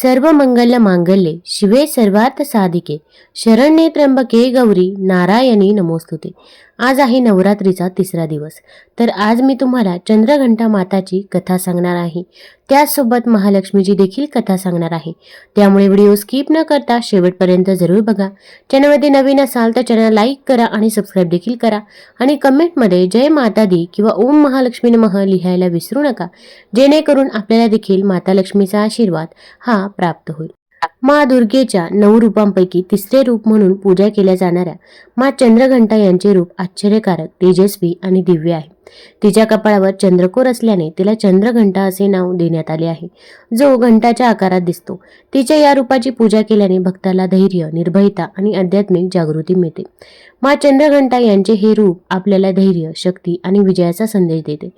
ಸರ್ವಮಂಗಲ ಮಾಂಗಲ್ಯೆ. ಶಿವೇ ಸರ್ವಾರ್ಥ ಸಾಧಿಕೆ. ಶರಣ್ಯೇ ತ್ರಂಬಕೆ ಗೌರಿ ನಾರಾಯಣಿ ನಮೋಸ್ತುತಿ. आज आहे नवरात्रीचा तिसरा दिवस. तर आज मी तुम्हाला चंद्रघंटा माताची कथा सांगणार आहे. त्याचसोबत महालक्ष्मीची देखील कथा सांगणार आहे. त्यामुळे व्हिडिओ स्किप न करता शेवटपर्यंत जरूर बघा. चॅनलमध्ये नवीन असाल तर चॅनल लाईक करा आणि सबस्क्राईब देखील करा. आणि कमेंटमध्ये जय माता दी किंवा ओम महालक्ष्मी नमः लिहायला विसरू नका. जेणेकरून आपल्याला देखील माता लक्ष्मीचा आशीर्वाद हा प्राप्त होईल. मा दुर्गेच्या नऊ रूपांपैकी तिसरे रूप म्हणून पूजा केल्या जाणाऱ्या मा चंद्रघंटा यांचे रूप आश्चर्यकारक तेजस्वी आणि दिव्य आहे. तिच्या कपाळावर चंद्रकोर असल्याने तिला चंद्रघंटा असे नाव देण्यात आले आहे. जो घंटाच्या आकारात दिसतो तिच्या या रूपाची पूजा केल्याने भक्ताला धैर्य निर्भयता आणि आध्यात्मिक जागृती मिळते. मा चंद्रघंटा यांचे हे रूप आपल्याला धैर्य शक्ती आणि विजयाचा संदेश देते.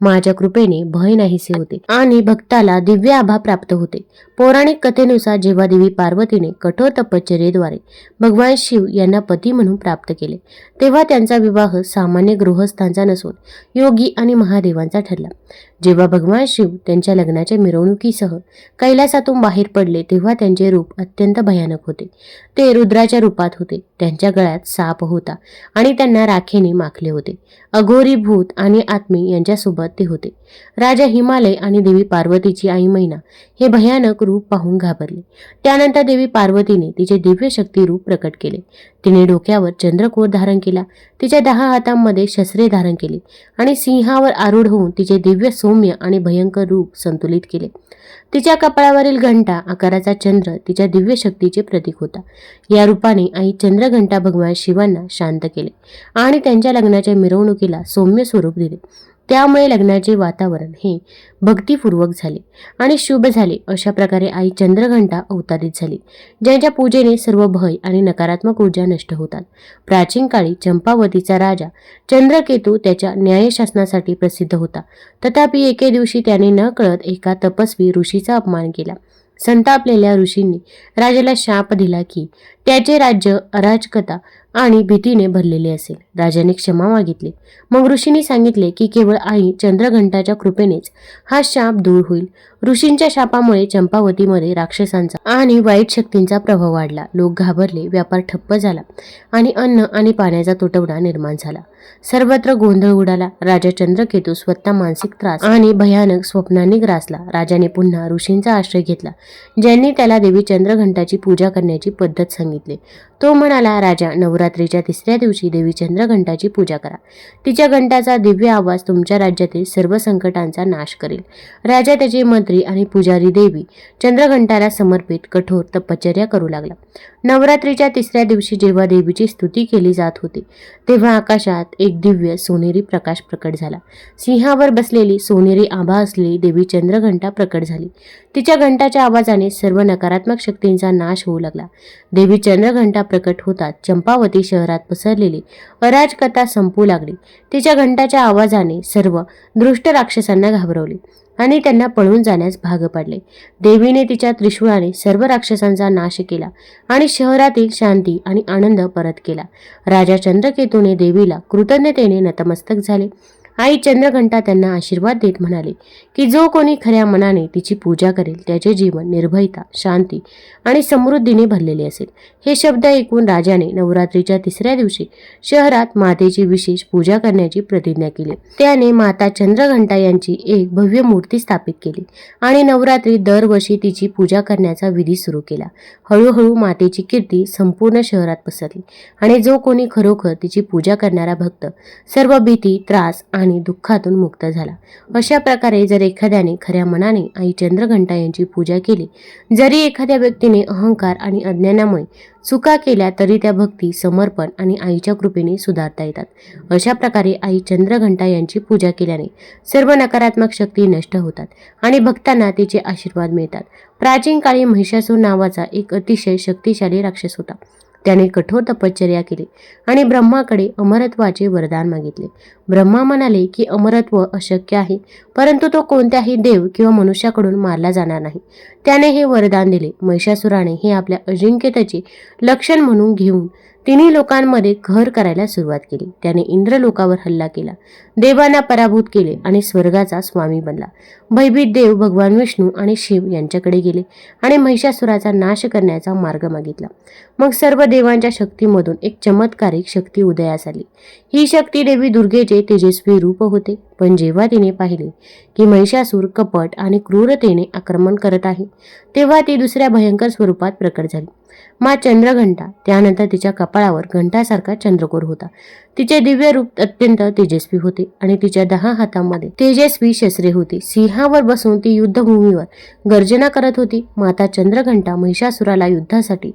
माच्या कृपेने भय नाहीसे होते आणि भक्ताला दिव्य आभा प्राप्त होते. पौराणिक कथेनुसार जेव्हा देवी पार्वतीने कठोर तपश्चर्येद्वारे भगवान शिव यांना पती म्हणून प्राप्त केले तेव्हा त्यांचा विवाह सामान्य गृहस्थांचा नसून योगी आणि महादेवांचा ठरला. जेव्हा भगवान शिव त्यांच्या लग्नाच्या मिरवणुकीसह कैलासातून बाहेर पडले तेव्हा त्यांचे रूप अत्यंत भयानक होते. ते रुद्राच्या रूपात होते. त्यांच्या गळ्यात साप होते. होता आणि त्यांना राखेने माखले होते. अघोरी भूत आणि आत्मी यांच्यासोबत ते होते. राजा हिमालय आणि देवी पार्वतीची आई महिना हे भयानक रूप पाहून घाबरले. त्यानंतर देवी पार्वतीने तिचे दिव्य शक्ती रूप प्रकट केले. तिने डोक्यावर चंद्रकोर धारण केला. तिच्या दहा हातांमध्ये शस्त्रे धारण केली आणि सिंहावर आरूढ होऊन तिचे दिव्य सौम्य आणि भयंकर रूप संतुलित केले. तिच्या कपाळावरील घंटा आकाराचा चंद्र तिच्या दिव्य शक्तीचे प्रतीक होता. या रूपाने आई चंद्रघंटा भगवान शिवांना शांत केले आणि त्यांच्या लग्नाच्या मिरवणुकीला सौम्य स्वरूप दिले. त्यामुळे लग्नाचे वातावरण हे भक्तीपूर्वक झाले आणि शुभ झाले अशा प्रकारे आई चंद्रघंटा अवतारित झाली ज्यांच्या पूजेने सर्व भय आणि नकारात्मक ऊर्जा नष्ट होतात. प्राचीन काळी चंपावतीचा राजा चंद्रकेतू त्याच्या न्यायशासनासाठी प्रसिद्ध होता. तथापि एके दिवशी त्याने न कळत एका तपस्वी ऋषीचा अपमान केला. संतापलेल्या ऋषींनी राजाला शाप दिला की त्याचे राज्य अराजकता आणि भीतीने भरलेले असेल. राजाने क्षमा मागितली. मग ऋषींनी सांगितले की केवळ आई चंद्रघंटाच्या कृपेनेच हा शाप दूर होईल. ऋषींच्या शापामुळे चंपावतीमध्ये राक्षसांचा आणि वाईट शक्तींचा प्रभाव वाढला. लोक घाबरले व्यापार ठप्प झाला आणि अन्न आणि पाण्याचा तुटवडा निर्माण झाला. सर्वत्र गोंधळ उडाला. राजा चंद्रकेतू स्वतः मानसिक त्रास आणि भयानक स्वप्नांनी ग्रासला. राजाने पुन्हा ऋषींचा आश्रय घेतला ज्यांनी त्याला देवी चंद्रघंटाची पूजा करण्याची पद्धत सांगितली. तो म्हणाला राजा नवरात्रीच्या तिसऱ्या दिवशी देवी चंद्रघंटाची पूजा करा. तिच्या घंटाचा दिव्य आवाज तुमच्या राज्यातील सर्व संकटांचा नाश करेल. राजा त्याची मंत्री आणि पुजारी देवी चंद्रघंटाला समर्पित कठोर तपश्चर्या करू लागला. नवरात्रीच्या तिसऱ्या दिवशी जेव्हा देवीची स्तुती केली जात होती तेव्हा आकाशात एक दिव्य सोनेरी प्रकाश प्रकट झाला. सिंहावर बसलेली सोनेरी आभा असलेली देवी चंद्रघंटा प्रकट झाली. तिच्या घंटाच्या आवाजाने सर्व नकारात्मक शक्तींचा नाश होऊ लागला. देवी चंद्रघंटा प्रकट होतात चंपावती शहरात पसरलेली. अराजकता संपू लागली. तिच्या घंटाच्या आवाजाने सर्व दृष्ट राक्षसांना घाबरवले आणि त्यांना पळून जाण्यास भाग पाडले. देवीने तिच्या त्रिशूळाने सर्व राक्षसांचा नाश केला आणि शहरातील शांती आणि आनंद परत केला. राजा चंद्रकेतूने देवीला कृतज्ञतेने नतमस्तक झाले. आई चंद्रघंटा त्यांना आशीर्वाद देत म्हणाले की जो कोणी खऱ्या मनाने तिची पूजा करेल त्याचे जीवन निर्भयता शांती आणि समृद्धीने भरलेले असेल. हे शब्द ऐकून राजाने नवरात्रीच्या तिसऱ्या दिवशी शहरात मातेची विशेष पूजा करण्याची प्रतिज्ञा केली. त्याने माता चंद्रघंटा यांची एक भव्य मूर्ती स्थापित केली आणि नवरात्री दरवर्षी तिची पूजा करण्याचा विधी सुरू केला. हळूहळू मातेची कीर्ती संपूर्ण शहरात पसरली आणि जो कोणी खरोखर तिची पूजा करणारा भक्त सर्व भीती त्रास आणि आणि दुःखातून मुक्त झाला. अशा प्रकारे जर एखाद्याने खऱ्या मनाने आई चंद्रघंटा यांची पूजा केली जरी एखाद्या व्यक्तीने अहंकार आणि अज्ञानामुळे चुका केल्या तरी त्या भक्ती समर्पण आणि आईच्या कृपेने सुधारता येतात. अशा प्रकारे आई चंद्रघंटा यांची पूजा केल्याने सर्व नकारात्मक शक्ती नष्ट होतात आणि भक्तांना तिचे आशीर्वाद मिळतात. प्राचीन काळी महिषासूर नावाचा एक अतिशय शक्तिशाली राक्षस होता. त्याने कठोर तपश्चर्या केली आणि ब्रह्माकडे अमरत्वाचे वरदान मागितले. ब्रह्मा म्हणाले की अमरत्व अशक्य आहे परंतु तो कोणत्याही देव किंवा मनुष्याकडून मारला जाणार नाही. त्याने हे वरदान दिले. महिषासुराने हे आपल्या अजिंक्यतेचे लक्षण म्हणून घेऊन तिन्ही लोकांमध्ये घर करायला सुरुवात केली. त्याने इंद्रलोकावर हल्ला केला. देवांना पराभूत केले आणि स्वर्गाचा स्वामी बनला. भयभीत देव भगवान विष्णू आणि शिव यांच्याकडे गेले आणि महिषासुराचा नाश करण्याचा मार्ग मागितला. मग सर्व देवांच्या शक्तीमधून एक चमत्कारिक शक्ती उदयास आली. ही शक्ती देवी दुर्गेचे तेजस्वी रूप होते. पण जेव्हा तिने पाहिले की महिषासूर कपट आणि क्रूरतेने आक्रमण करत आहे तेव्हा ती दुसऱ्या भयंकर स्वरूपात प्रकट झाली. मा चंद्रघंटा त्यानंतर तिच्या कपाळावर घंटासारखा चंद्रकोर होता. तिचे दिव्य रूप अत्यंत तेजस्वी होते आणि तिच्या दहा हातांमध्ये तेजस्वी शस्त्रे होती. सिंहावर बसून ती युद्धभूमीवर गर्जना करत होती. माता चंद्रघंटा महिषासुराला युद्धासाठी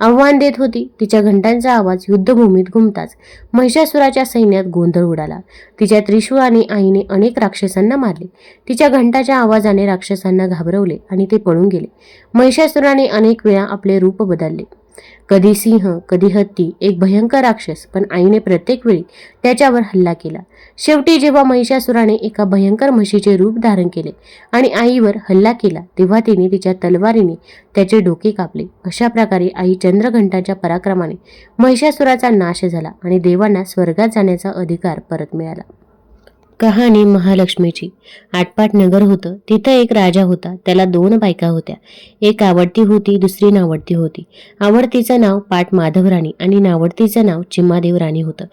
आव्हान देत होती. तिच्या घंटांचा आवाज युद्धभूमीत घुमताच महिषासुराच्या सैन्यात गोंधळ उडाला. तिच्या त्रिशूळाने आईने अनेक राक्षसांना मारले. तिच्या घंटाच्या आवाजाने राक्षसांना घाबरवले आणि ते पळून गेले. महिषासुराने अनेक वेळा आपले रूप बदलले. कधी सिंह कधी हत्ती एक भयंकर राक्षस पण आईने प्रत्येक वेळी त्याच्यावर हल्ला केला. शेवटी जेव्हा महिषासुराने एका भयंकर म्हशीचे रूप धारण केले आणि आईवर हल्ला केला तेव्हा तिने तिच्या तलवारीने त्याचे डोके कापले. अशा प्रकारे आई चंद्रघंटाच्या पराक्रमाने महिषासुराचा नाश झाला आणि देवांना स्वर्गात जाण्याचा अधिकार परत मिळाला. कहाणी महालक्ष्मीची. आटपाट नगर होतं. तिथं एक राजा होता. त्याला दोन बायका होत्या. एक आवडती होती दुसरी नावडती होती. आवडतीचं नाव पाट माधवराणी आणि नावडतीचं नाव चिम्मादेव राणी होतं.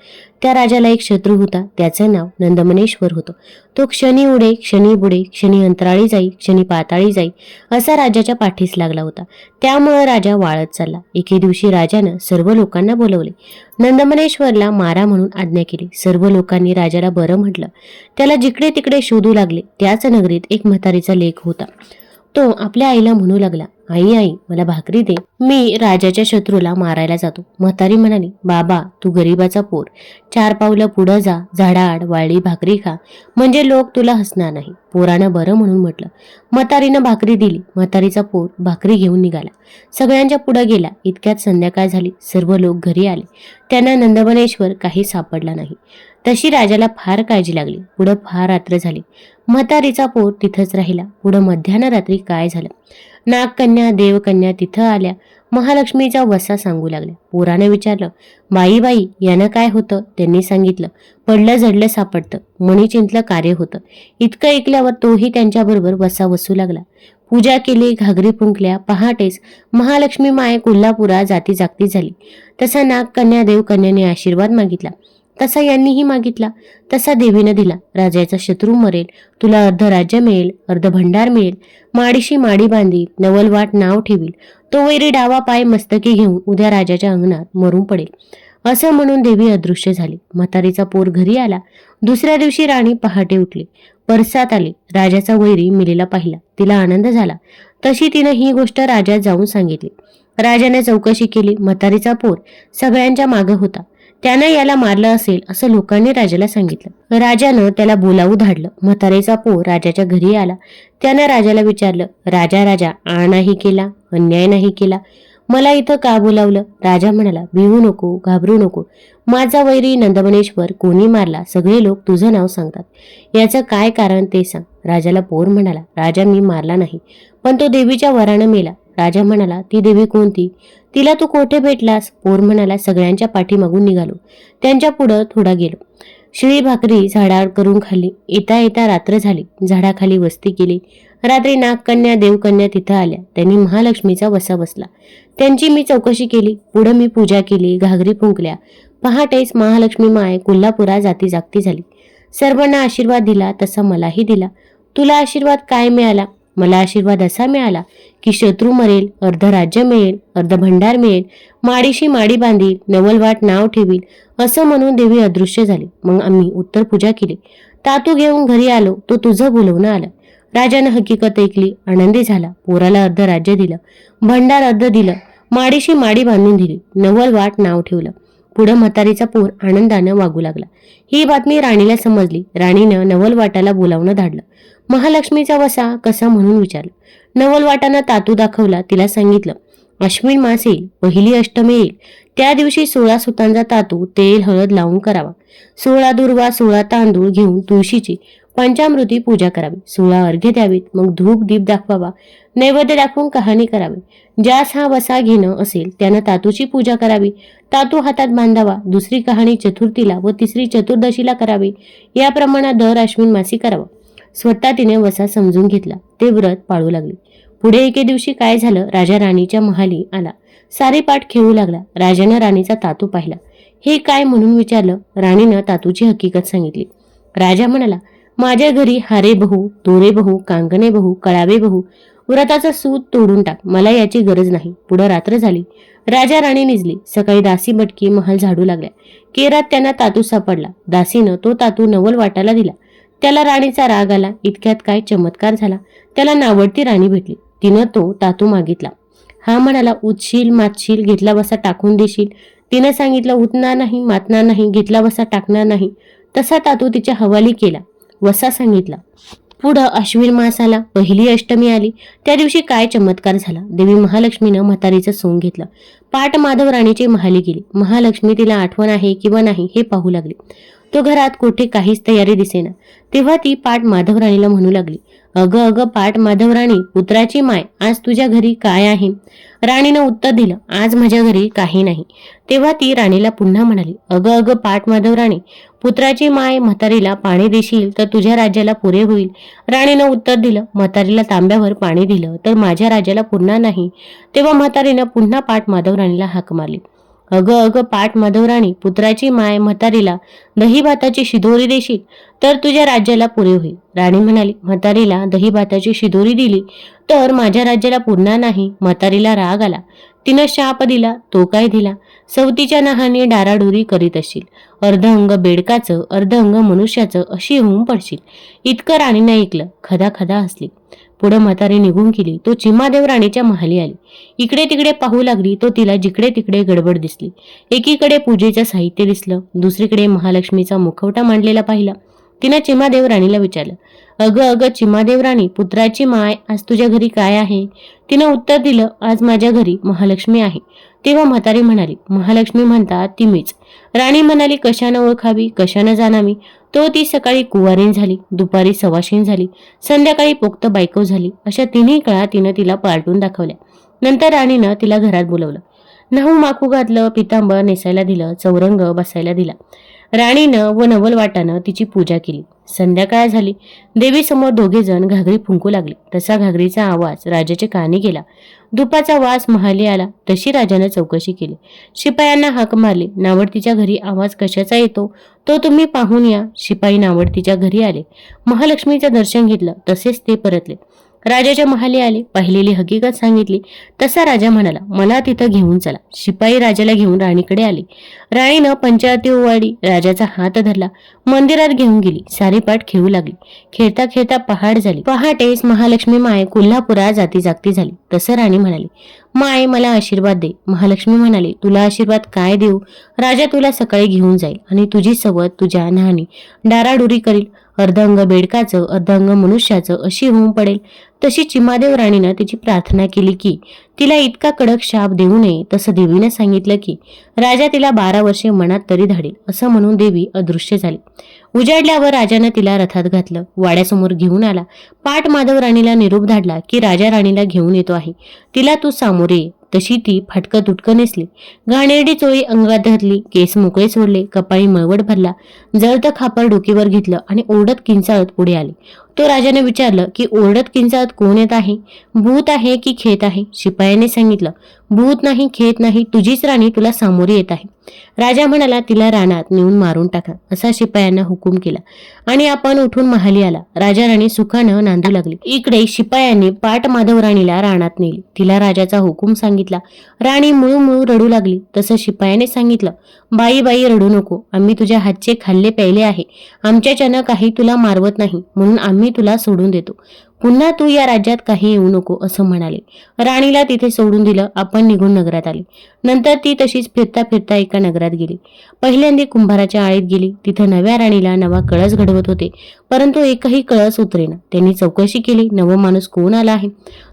त्या राजाला एक शत्रू होता. त्याचं नाव नंदमनेश्वर होतं. तो क्षणी उडे क्षणी बुडे क्षणी अंतराळी जाई क्षणी पाताळी जाई असा राजाच्या पाठीस लागला होता. त्यामुळं राजा वाळत चालला. एके दिवशी राजानं सर्व लोकांना बोलवले. नंदमनेश्वरला मारा म्हणून आज्ञा केली. सर्व लोकांनी राजाला बरं म्हटलं. त्याला जिकडे तिकडे शोधू लागले. त्याच नगरीत एक म्हातारीचा लेख होता. तो आपल्या आईला म्हणू लागला आई आई मला भाकरी दे. मी राजाच्या शत्रूला मारायला जातो. म्हातारी म्हणाली बाबा तू गरीबाचा पोर. चार पावलं पुढं जा झाडाआड वाळली भाकरी खा. म्हणजे लोक तुला हसणार नाही. पोरानं बरं म्हणून म्हटलं. म्हातारीनं भाकरी दिली. म्हातारीचा पोर भाकरी घेऊन निघाला. सगळ्यांच्या पुढं गेला. इतक्यात संध्याकाळ झाली. सर्व लोक घरी आले. त्यांना नंदवनेश्वर काही सापडला नाही. तशी राजाला फार काळजी लागली. पुढं फार रात्र झाली. म्हातारीचा पोर तिथंच राहिला. पुढं मध्यान्ह रात्री काय झालं? नागकन्या देवकन्या तिथं आल्या. महालक्ष्मीचा वसा सांगू लागल्या. पोरानं विचारलं बाई बाई यानं काय होतं? त्यांनी सांगितलं पडलं झडलं सापडतं. मणी चिंतलं कार्य होतं. इतकं ऐकल्यावर तोही त्यांच्याबरोबर वसा वसू लागला. पूजा केली घागरी फुंकल्या पहाटेच महालक्ष्मी माये कोल्हापुरा जाती जागती झाली. तसा नागकन्या देवकन्याने आशीर्वाद मागितला. तसा यांनीही मागितला. तसा देवीनं दिला. राजाचा शत्रू मरेल. तुला अर्ध राज्य मिळेल. अर्ध भंडार मिळेल. माडीशी माडी बांधील नवलवाट नाव ठेवील. तो वैरी डावा पाय मस्तकी घेऊन उद्या राजाच्या अंगणात मरून पडेल. असं म्हणून देवी अदृश्य झाली. म्हातारीचा पोर घरी आला. दुसऱ्या दिवशी राणी पहाटे उठली. परसात आली. राजाचा वैरी मिलेला पाहिला. तिला आनंद झाला. तशी तिनं ही गोष्ट राजा जाऊन सांगितली. राजाने चौकशी केली. म्हातारीचा पोर सगळ्यांच्या मागं होता. त्यानं याला मारलं असेल असं लोकांनी राजाला सांगितलं. राजानं त्याला बोलावू धाडलं. म्हातारेचा पोर राजाच्या घरी आला. त्यानं राजाला विचारलं राजा राजा आ नाही केला? अन्याय नाही केला? मला इथं का बोलावलं? राजा म्हणाला भिवू नको घाबरू नको. माझा वैरी नंदमनेश्वर कोणी मारला? सगळे लोक तुझं नाव सांगतात. याचं काय कारण ते सांग. राजाला पोर म्हणाला राजा मी मारला नाही. पण तो देवीच्या वरानं मेला. राजा म्हणाला ती देवी कोणती? तिला तू कोठे भेटलास? पोर म्हणाला सगळ्यांच्या पाठीमागून निघालो. त्यांच्या पुढं थोडा गेलो. शिळी भाकरी झाडावर करून खाली येता येता रात्र झाली. झाडाखाली वस्ती केली. रात्री नागकन्या देवकन्या तिथं आल्या. त्यांनी महालक्ष्मीचा वसा बसला. त्यांची मी चौकशी केली. पुढं मी पूजा केली. घागरी फुंकल्या. पहाटेच महालक्ष्मी माय कोल्हापुरा जाती जागती झाली. सर्वांना आशीर्वाद दिला तसा मलाही दिला. तुला आशीर्वाद काय मिळाला? मला आशीर्वाद असा मिळाला की शत्रू मरेल अर्ध राज्य मिळेल अर्ध भंडार मिळेल माडीशी माडी बांधील नवलवाट नाव ठेवील असं म्हणून देवी अदृश्य झाली. मग आम्ही उत्तर पूजा केली. तातू घेऊन घरी आलो. तो तुझं बोलवणं आलं. राजानं हकीकत ऐकली. आनंदी झाला. पोराला अर्ध राज्य दिलं. भंडार अर्ध दिलं. माडीशी माडी बांधून दिली. नवल वाट नाव ठेवलं. पुढं म्हातारीचा पोर आनंदानं वागू लागला. ही बातमी राणीला समजली. राणीनं नवल वाटाला बोलावणं धाडलं. महालक्ष्मीचा वसा कसा म्हणून विचारलं. नवल वाटाना तातू दाखवला तिला सांगितलं अश्विन मास येईल पहिली अष्टमी येईल त्या दिवशी सोळा सुतांचा तातू तेल हळद लावून करावा. सोळा दुर्वा सोळा तांदूळ घेऊन तुळशीची पंचामृती पूजा करावी. सोळा अर्घ्य द्यावीत मग धूप दीप दाखवावा. नैवेद्य दाखवून कहाणी करावी. ज्यास हा वसा घेणं असेल त्यानं तातूची पूजा करावी. तातू हातात बांधावा दुसरी कहाणी चतुर्थीला व तिसरी चतुर्दशीला करावी. याप्रमाणे दर अश्विन मासी करावं. स्वतः तिने वसा समजून घेतला. ते व्रत पाळू लागले. पुढे एके दिवशी काय झालं? राजा राणीच्या महाली आला. सारे पाठ खेळू लागला. राजानं राणीचा तातू पाहिला. हे काय म्हणून विचारलं? राणीनं तातूची हकीकत सांगितली. राजा म्हणाला माझ्या घरी हारे बहू दोरे बहू कांगणे बहू कळावे बहू व्रताचा सूत तोडून टाक. मला याची गरज नाही. पुढं रात्र झाली. राजा राणी निजली. सकाळी दासी बटकी महाल झाडू लागल्या. केरात त्यांना तातू सापडला. दासीनं तो तातू नवल वाटाला दिला. त्याला राणीचा राग आला. इतक्यात काय चमत्कार झाला. त्याला नावडती राणी भेटली. तिनं तो तातू मागितला. हा म्हणाला उचशील मातशील घेतला बसा टाकून देशील. तिनं सांगितलं उतणार नाही मातणार नाही घेतला बसा टाकणार नाही. तसा तातू तिच्या हवाली केला. वसा सांगितला पुढं अश्विन मास आला. पहिली अष्टमी आली. त्या दिवशी काय चमत्कार झाला? देवी महालक्ष्मीनं म्हातारीचं सोंग घेतलं. पाट माधव राणीची महाली गेली. महालक्ष्मी तिला आठवण आहे किंवा नाही हे पाहू लागली. तो घरात कुठे काहीच तयारी दिसेना. तेव्हा ती पाट माधवराणीला म्हणू लागली अगं अगं पाट माधवराणी पुत्राची माय आज तुझ्या घरी काय आहे? राणीनं उत्तर दिलं आज माझ्या घरी काही नाही. तेव्हा ती राणीला पुन्हा म्हणाली अगं अगं पाट माधवराणी पुत्राची माय म्हातारीला पाणी देशील तर तुझ्या राज्याला पुरे होईल. राणीनं उत्तर दिलं म्हातारीला तांब्यावर पाणी दिलं तर माझ्या राज्याला पुन्हा नाही. तेव्हा म्हातारीनं पुन्हा पाट माधवराणीला हाक मारली. अगं अगं पाठ माधवराणी पुत्राची माय म्हातारीला दही भाताची शिदोरी देशील तर तुझ्या राज्याला पुरे होईल. राणी म्हणाली म्हातारीला दही भाताची शिदोरी दिली तर माझ्या राज्याला पुरणार नाही. म्हातारीला राग आला. तिनं शाप दिला तो काय दिला? सवतीच्या नाहाने डाराडोरी करीत असशील अर्ध अंग बेडकाचं अर्ध अंग मनुष्याचं अशी होऊन पडशील. इतकं राणीनं ऐकलं. खदा खदा हसली. पुढं म्हातारी निघून गेली. तो चिमादेव राणीच्या महाली आली. इकडे तिकडे पाहू लागली तो तिला जिकडे तिकडे गडबड दिसली. एकीकडे पूजेचं साहित्य दिसलं दुसरीकडे महालक्ष्मीचा मुखवटा मांडलेला पाहिला. तिनं चिमादेव राणीला विचारलं अगं अगं चिमादेव राणी पुत्राची माय आज तुझ्या घरी काय आहे? तिनं उत्तर दिलं आज माझ्या घरी महालक्ष्मी आहे. तेव्हा म्हातारी म्हणाली महालक्ष्मी म्हणतात ती मीच. राणी म्हणाली कशानं ओळखावी कशानं जाणावी? तो ती सकाळी कुवारीन झाली दुपारी सवाशीन झाली संध्याकाळी पोक्त बायको झाली अशा तिन्ही काळा तिनं तिला पालटून दाखवल्या. नंतर राणीनं तिला घरात बोलवलं नाहू माकू घातलं पितांबर नेसायला दिलं चौरंग बसायला दिला. राणीनं व नवलवाटानं तिची पूजा केली. संध्याकाळ झाली. देवीसमोर दोघे जण घागरी फुंकू लागले. तसा घागरीचा आवाज राजाच्या कानी गेला. दुपाचा वास महाली आला. तशी राजानं चौकशी केली. शिपायांना हाक मारली. नावडतीच्या घरी आवाज कशाचा येतो? तो तुम्ही पाहून या. शिपाई नावडतीच्या घरी आले. महालक्ष्मीचं दर्शन घेतलं. तसेच ते परतले. राजाच्या महाली आले पाहिलेली हकीकत सांगितली. तसा राजा म्हणाला मला तिथं घेऊन चला. शिपाई राजाला घेऊन राणीकडे आले. राणीनं पंचायती ओवाळी राजाचा हात धरला. मंदिरात घेऊन गेली. सारी पाठ खेळू लागली. खेळता खेळता पहाड झाली. पहाटेस महालक्ष्मी माय कोल्हापुरात जाती जागती झाली. तसं राणी म्हणाली माय मला आशीर्वाद दे. महालक्ष्मी म्हणाली तुला आशीर्वाद काय देऊ? राजा तुला सकाळी घेऊन जाईल आणि तुझी सवत तुझ्या न्हाणी डाराडुरी करील. अर्धांग बेडकाचं अर्धांग मनुष्याचं अशी होऊन पडेल. तशी चिमादेव राणीनं तिची प्रार्थना केली की तिला इतका कडक शाप देऊ नये तसं देवीनं सांगितलं की राजा तिला बारा वर्षे मनात तरी धाडेल असं म्हणून देवी अदृश्य झाली. उजाडल्यावर राजानं तिला रथात घातलं. वाड्यासमोर घेऊन आला. पाट माधव राणीला निरोप धाडला की राजा राणीला घेऊन येतो आहे. तिला तू सामोरे तशी ती फाटकं तुटकं नेसली. घाणेरडी चोळी अंगात घातली केस मोकळे सोडले. कपाळी मळवट भरला. जळतं खापर डोकीवर घेतलं आणि ओरडत किंचाळत पुढे आली. तो राजाने विचारलं की ओरडत किंचाळत कोण येत आहे? भूत आहे की खेत आहे? शिपायाने सांगितलं भूत नाही खेत नाही तुझीच राणी तुला सामोरी येत आहे. राजा म्हणाला तिला रानात नेऊन मारून टाका असा शिपायांना हुकूम केला. आणि आपण उठून महाली आला. राजा राणी सुखानं नांदू लागली. इकडे शिपायांनी पाट माधव राणीला रानात नेली. तिला राजाचा हुकूम सांगितला. राणी मुळू मुळू रडू लागली. तसं शिपायाने सांगितलं बाई बाई रडू नको. आम्ही तुझ्या हातचे खाल्ले प्यायले आहे. आमच्याच्यानं काही तुला मारवत नाही. म्हणून आम्ही तुला सोडून देतो. पुन्हा तू या राज्यात काही येऊ नको असं म्हणाले. राणीला तिथे सोडून दिलं आपण निघून नगरात आले. नंतर ती तशीच फिरता फिरता एका नगरात गेली. पहिल्यांदा कुंभाराच्या आळीत गेली. तिथे नव्या राणीला नवा कळस घडवत होते. परंतु एकही कळस उतरेना. त्यांनी चौकशी केली नवं माणूस कोण आला आहे?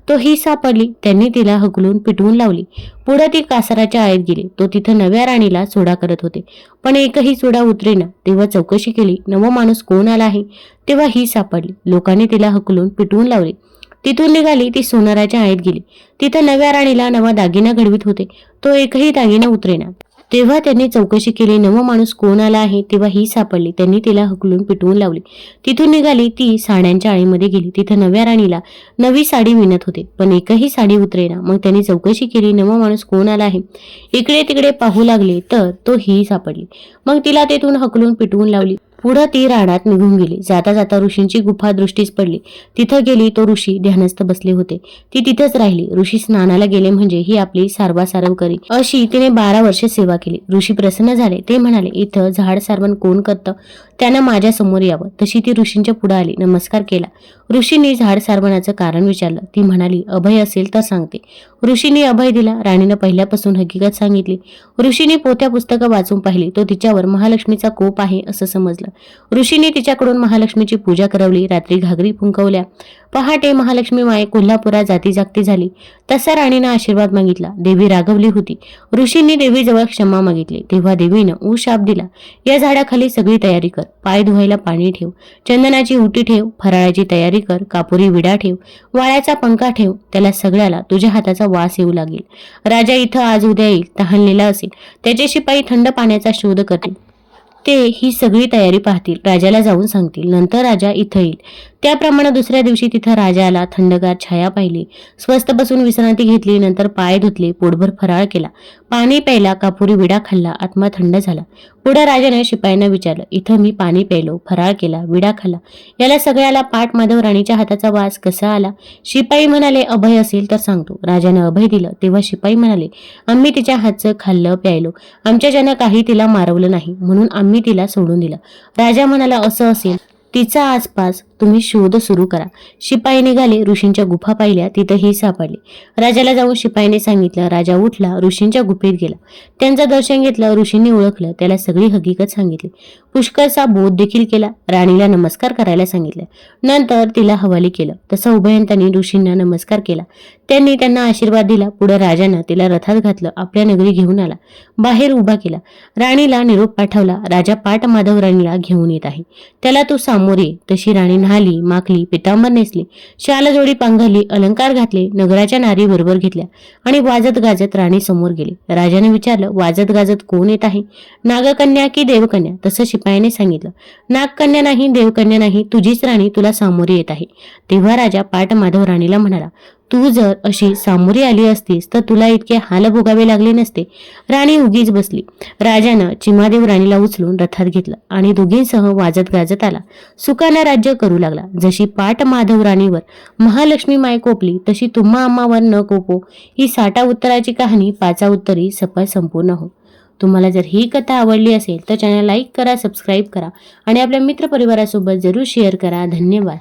तो ही सापडली. त्यांनी तिला हकलून पिटवून लावली. पुढे ती कासाराच्या आळीत गेली. तो तिथे नव्या राणीला सोडा करत होते. पण एकही सोडा उतरेना. तेव्हा चौकशी केली नवं माणूस कोण आला आहे? तेव्हा ही सापडली. लोकांनी तिला हकलून पिटवून लावली. तिथून निघाली ती सोनाराच्या आळीत गेली. तिथं नव्या राणीला नवा दागिना घडवीत होते. तो एकही दागिना उतरेना. तेव्हा त्यांनी चौकशी केली नवा माणूस कोण आला आहे? तेव्हा ही सापडली. त्यांनी तिला हकलून पिटवून लावली. तिथून निघाली ती साड्यांच्या आळीमध्ये गेली. तिथं नव्या राणीला नवी साडी विणत होते. पण एकही साडी उतरेना. मग त्यांनी चौकशी केली नवा माणूस कोण आला आहे? इकडे तिकडे पाहू लागले तर तो ही सापडली. मग तिला तेथून हकलून पिटवून लावली. पुढं ती रानात निघून गेली. जाता जाता ऋषींची गुफा दृष्टीस पडली. तिथं गेली तो ऋषी. ध्यानस्थ बसले होते. ती तिथंच राहिली. ऋषी स्नानाला गेले म्हणजे ही आपली सारवासारव करी. अशी तिने बारा वर्ष सेवा केली. ऋषी प्रसन्न झाले. ते म्हणाले इथं झाड सारवण कोण करतं? त्यानं माझ्यासमोर यावं. तशी ती ऋषींच्या पुढे आली. नमस्कार केला. ऋषीने झाड सारवण्याचं कारण विचारलं. ती म्हणाली अभय असेल तर सांगते. ऋषीने अभय दिला. राणीनं पहिल्यापासून हकीकत सांगितली. ऋषीने पोत्या पुस्तकं वाचून पाहिली. तो तिच्यावर महालक्ष्मीचा कोप आहे असं समजलं. ऋषीने तिच्याकडून महालक्ष्मीची पूजा करवली. रात्री घागरी फुंकवल्या. पहाटे महालक्ष्मी माये कोल्हापुरात जाती जागती झाली. तसा राणीनं आशीर्वाद मागितला. देवी रागवली होती. ऋषींनी देवीजवळ क्षमा मागितली. तेव्हा देवीनं ऊ शाप दिला. या झाडाखाली सगळी तयारी कर. पाय धुवायला पाणी ठेव. चंदनाची उटी ठेव. फराळाची तयारी कर. कापुरी विडा ठेव. वाळ्याचा पंखा ठेव. त्याला सगळ्याला तुझ्या हाताचा वास येऊ लागेल. राजा इथं आज उद्या येईल. तहानलेला असेल. त्याचे शिपाई थंड पाण्याचा शोध करतील. ते ही सगळी तयारी पाहतील. राजाला जाऊन सांगतील. नंतर राजा इथं येईल. त्याप्रमाणे दुसऱ्या दिवशी तिथं राजाला थंडगार छाया पाहिली. स्वस्त बसून विश्रांती घेतली नंतर पाय धुतले पोटभर फराळ केला. पाणी प्यायला कापुरी विडा खाल्ला आत्मा थंड झाला. पुढे राजाने शिपायांना विचारलं इथं मी पाणी प्यायलो फराळ केला विडा खाल्ला. याला सगळ्याला पाठ माधव राणीच्या हाताचा वास कसा आला? शिपाई म्हणाले अभय असेल तर सांगतो. राजानं अभय दिलं तेव्हा शिपाई म्हणाले आम्ही तिच्या हातचं खाल्लं प्यायलो. आमच्या ज्यानं काही तिला मारवलं नाही म्हणून आम्ही तिला सोडून दिलं. राजा म्हणाला असं असेल तिचा आसपास तुम्ही शोध सुरू करा. शिपाई निघाले ऋषींच्या गुफा पाहिल्या तिथं ही सापडली. राजाला जाऊन शिपाईने सांगितलं राजा उठला ऋषींच्या गुफेत गेला. त्यांचं दर्शन घेतलं ऋषींनी ओळखलं त्याला सगळी हकीकत सांगितली. पुष्कळचा बोध देखील केला राणीला नमस्कार करायला सांगितलं. नंतर तिला हवाली केलं तसं उभयंतांनी ऋषींना नमस्कार केला. त्यांनी त्यांना आशीर्वाद दिला. पुढे राजानं तिला रथात घातलं. आपल्या नगरी घेऊन आला. बाहेर उभा केला. राणीला निरोप पाठवला. राजा पाट माधव राणीला घेऊन येत आहे. त्याला तू सामोर ये तशी राणी न्हाली माखली पितांबर नेसली. शालजोडी पांघरली अलंकार घातले नगराच्या नारी बरोबर घेतल्या आणि वाजत गाजत राणी समोर गेली. राजाने विचारलं वाजत गाजत कोण येत आहे? नागकन्या की देवकन्या? तसं शिपायाने सांगितलं. नागकन्या नाही देवकन्या नाही. तुझीच राणी तुला सामोरी येत आहे. तेव्हा राजा पाट माधव राणीला म्हणाला तू जर अशी सामोरी आली असतीस तर तुला इतके हाल भोगावे लागले नसते. राणी उगीच बसली. राजानं चिमादेव राणीला उचलून रथात घेतलं आणि दोघींसह वाजत गाजत आला. सुखानं राज्य करू लागला. जशी पाट माधव राणीवर महालक्ष्मी माय कोपली तशी तुम्हा आम्हावर न कोपो. ही साठा उत्तराची कहाणी पाचा उत्तरी सफळ संपूर्ण हो. तुम्हाला जर ही कथा आवडली असेल तर चॅनल लाईक करा सबस्क्राईब करा आणि आपल्या मित्रपरिवारासोबत जरूर शेअर करा. धन्यवाद.